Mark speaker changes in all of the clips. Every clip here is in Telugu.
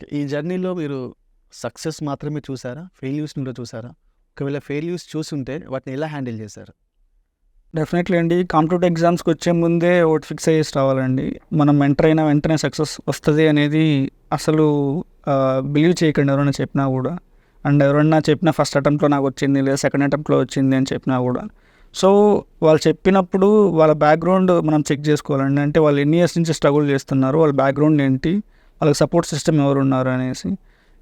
Speaker 1: ఈ జర్నీలో మీరు సక్సెస్ మాత్రమే చూసారా? ఫెయిల్యూస్ కూడా చూసారా? ఒకవేళ ఫెయిల్యూస్ చూసుంటే వాటిని ఎలా హ్యాండిల్ చేశారు?
Speaker 2: డెఫినెట్లీ అండి. కాంపిటేటివ్ ఎగ్జామ్స్‌కి వచ్చే ముందే ఒకటి ఫిక్స్ అయ్యేసి రావాలండి. మనం ఎంటర్ అయినా వెంటనే సక్సెస్ వస్తుంది అనేది అసలు బిలీవ్ చేయకండి ఎవరైనా చెప్పినా కూడా అండ్ ఎవరన్నా చెప్పినా ఫస్ట్ అటెంప్ట్‌లో నాకొచ్చింది లేదా సెకండ్ అటెంప్ట్‌లో వచ్చింది అని చెప్పినా కూడా సో, వాళ్ళు చెప్పినప్పుడు వాళ్ళ బ్యాక్‌గ్రౌండ్ మనం చెక్ చేసుకోవాలండి. అంటే వాళ్ళు ఎన్ని ఇయర్స్ నుంచి స్ట్రగుల్ చేస్తున్నారు? వాళ్ళ బ్యాక్‌గ్రౌండ్ ఏంటి? వాళ్ళకి సపోర్ట్ సిస్టమ్ ఎవరున్నారు అనేసి.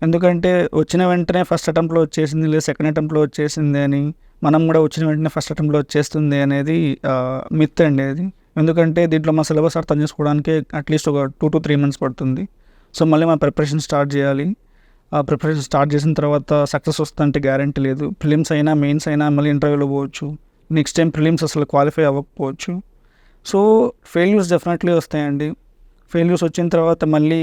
Speaker 2: ఎందుకంటే వచ్చిన వెంటనే ఫస్ట్ అటెంప్ట్‌లో వచ్చేసింది లేదా సెకండ్ అటెంప్ట్‌లో వచ్చేసింది అని మనం కూడా వచ్చిన వెంటనే ఫస్ట్ అటెంప్ట్‌లో వచ్చేస్తుంది అనేది మిత్ అండి అది. ఎందుకంటే దీంట్లో మా సిలబస్ అర్థం చేసుకోవడానికి అట్‌లీస్ట్ ఒక 2-3 మంత్స్ పడుతుంది. సో, మళ్ళీ మన ప్రిపరేషన్ స్టార్ట్ చేయాలి. ఆ ప్రిపరేషన్ స్టార్ట్ చేసిన తర్వాత సక్సెస్ వస్తుందంటే గ్యారంటీ లేదు. ప్రిలిమ్స్ అయినా, మెయిన్స్ అయినా మళ్ళీ ఇంటర్వ్యూలో పోవచ్చు. నెక్స్ట్ టైం ప్రిలిమ్స్ అసలు క్వాలిఫై అవ్వకపోవచ్చు. సో, ఫెయిల్యూర్స్ డెఫినెట్లీ వస్తాయండి. ఫెయిల్యూర్స్ వచ్చిన తర్వాత మళ్ళీ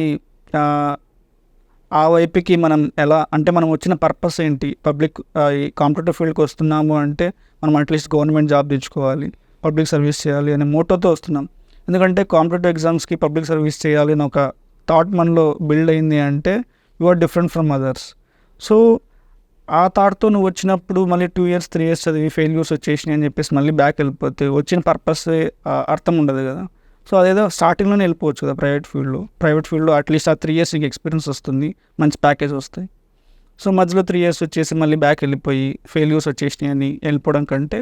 Speaker 2: ఆ వైపుకి మనం ఎలా అంటే మనం వచ్చిన పర్పస్ ఏంటి? పబ్లిక్ ఈ కాంపిటేటివ్ ఫీల్డ్‌కి వస్తున్నాము అంటే మనం అట్‌లీస్ట్ గవర్నమెంట్ జాబ్ తెచ్చుకోవాలి. పబ్లిక్ సర్వీస్ చేయాలి అనే మోటోతో వస్తున్నాం. ఎందుకంటే కాంపిటేటివ్ ఎగ్జామ్స్‌కి పబ్లిక్ సర్వీస్ చేయాలి అని ఒక థాట్ మనలో బిల్డ్ అయింది అంటే you are different from others. So, ఆ థాట్‌తో నువ్వు వచ్చినప్పుడు మళ్ళీ టూ ఇయర్స్, త్రీ ఇయర్స్ చదివి ఫెయిల్యూర్స్ వచ్చేసినాయి అని చెప్పేసి మళ్ళీ బ్యాక్ వెళ్ళిపోతే వచ్చిన పర్పసే అర్థం ఉండదు కదా సో, అదేదో స్టార్టింగ్‌లోనే వెళ్ళిపోవచ్చు కదా! ప్రైవేట్ ఫీల్డ్‌లో. ప్రైవేట్ ఫీల్డ్‌లో అట్‌లీస్ట్ ఆ త్రీ ఇయర్స్ నీకు ఎక్స్పీరియన్స్ వస్తుంది. మంచి ప్యాకేజ్ వస్తాయి. సో, మధ్యలో త్రీ ఇయర్స్ వచ్చేసి మళ్ళీ బ్యాక్ వెళ్ళిపోయి ఫెయిల్యూర్స్ వచ్చేసినాయి అని వెళ్ళిపోవడం కంటే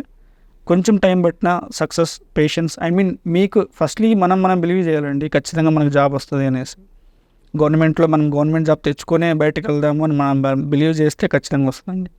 Speaker 2: కొంచెం టైం పట్టినా సక్సెస్, పేషెన్స్ ఐ మీన్ మీకు ఫస్ట్‌లీ మనం మనం బిలీవ్ చేయాలండి. ఖచ్చితంగా మనకు జాబ్ వస్తుంది అనేసి. గవర్నమెంట్‌లో మనం గవర్నమెంట్ జాబ్ తెచ్చుకొనే బయటకు వెళ్దాము అని మనం బిలీవ్ చేస్తే ఖచ్చితంగా వస్తుందండి